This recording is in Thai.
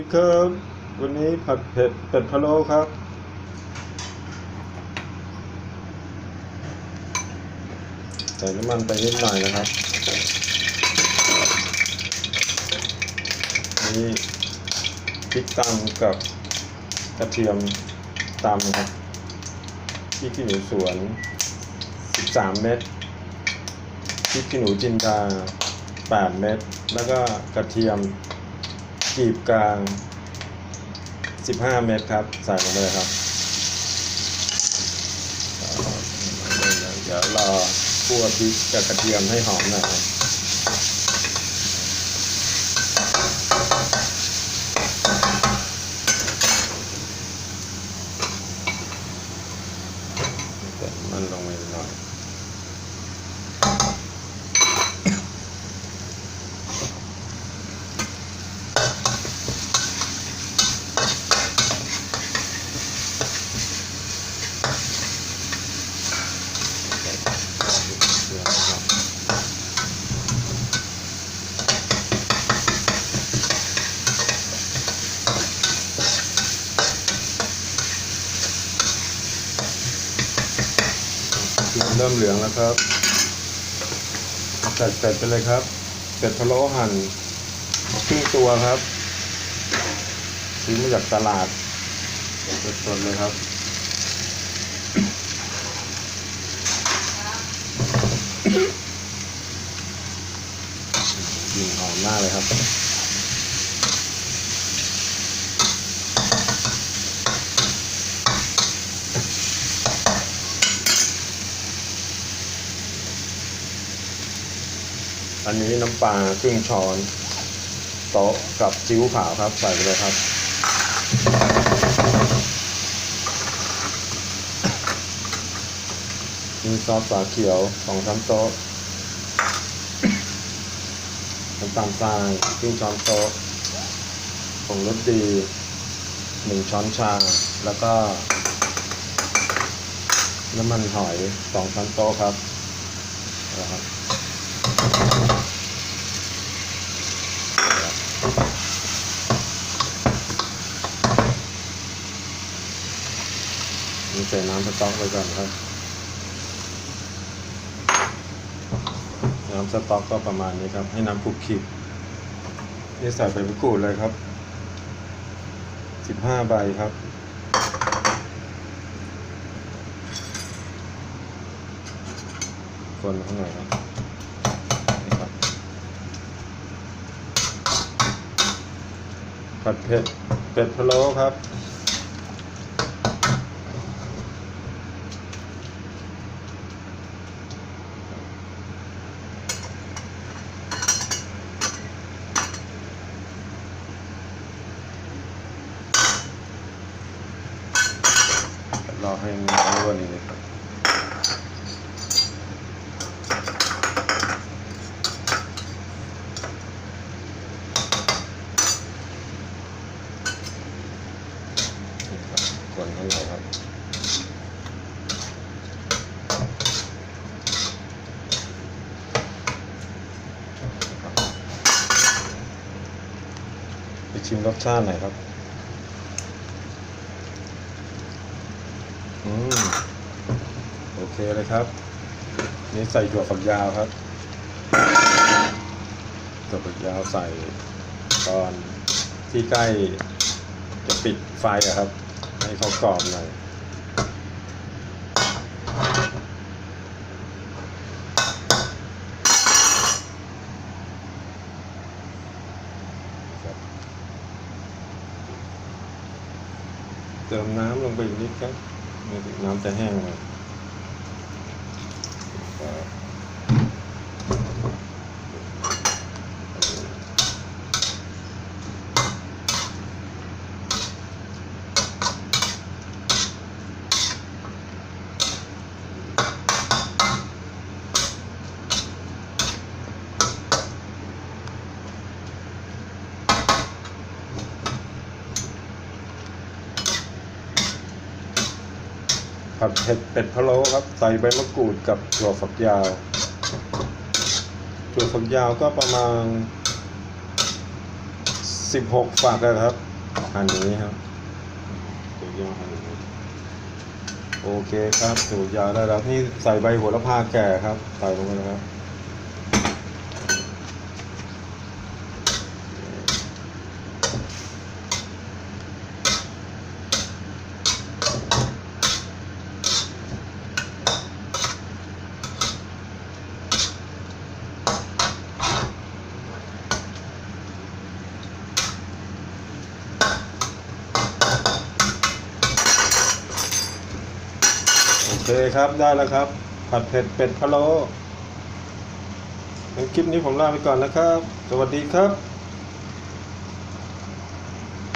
ดีครับวันนี้ผัดเผ็ดเป็ดพะโล้ครับ ใส่น้ำมันไปนิดหน่อยนะครับ นี่พริกตำกับกระเทียมตำครับพริกขี้หนูสวน 13 เม็ดพริกขี้หนูจินดา 8 เม็ดแล้วก็กระเทียม กีบกลาง 15 เมตรครับ ใส่ลงไปเลยครับ เดี๋ยวรอคั่วพริกกับกระเทียมให้หอมหน่อยครับเติมมันลงไปหน่อย เริ่มเหลืองแล้วครับใส่เป็ดไปเลยครับเป็ดพะโล้หั่นครึ่งตัวครับซื้อมาจากตลาดสดๆเลยครับกลิ่นหอมมากเลยครับ อันนี้น้ำปลาครึ่งช้อนโต๊ะกับจิ้วขาวครับ ใส่ไปเลยครับ มีซอสฝาเขียวสองช้อนโต๊ะน้ำตาลทรายครึ่งช้อนโต๊ะผงรสดีหนึ่งช้อนชา แล้วก็ น้ำมันหอยสองช้อนโต๊ะครับนะครับ นี่ใส่น้ำสต๊อกไว้ก่อนครับ น้ำสต๊อกก็ประมาณนี้ครับ ให้น้ำคุกคลิกนี่ใส่ใบมะกรูดเลยครับสิบห้าใบครับ คนข้างในครับนี่ครับ ผัดเผ็ดเป็ดพะโล้ครับ รอให้น้ำวนนี้ครับนี่ครับคนข้างในครับไปชิมรสชาติหน่อยครับ อืมโอเคเลยครับ นี่ใส่ถั่วฝักยาวครับถั่วฝักยาวใส่ตอนที่ใกล้จะปิดไฟอะครับ ให้เขากรอบหน่อยเติมน้ำลงไปอีกนิดครับ น้ำจะแห้งเลย ผัดเผ็ดเป็ดพะโล้ครับ ใส่ใบมะกรูดกับถั่วฝักยาวถั่วฝักยาวก็ประมาณ 16 ฝักนะครับหั่นอย่างนี้ครับสูตรยาวหั่นอย่างนี้โอเคครับถั่วยาวได้แล้วนี่ใส่ใบโหัวละพาแก่ครับ ใส่ลงไปนะครับ โอเคครับได้แล้วครับ ผัดเผ็ดเป็ดพะโล้คลิปนี้ผมลาไปก่อนนะครับ สวัสดีครับ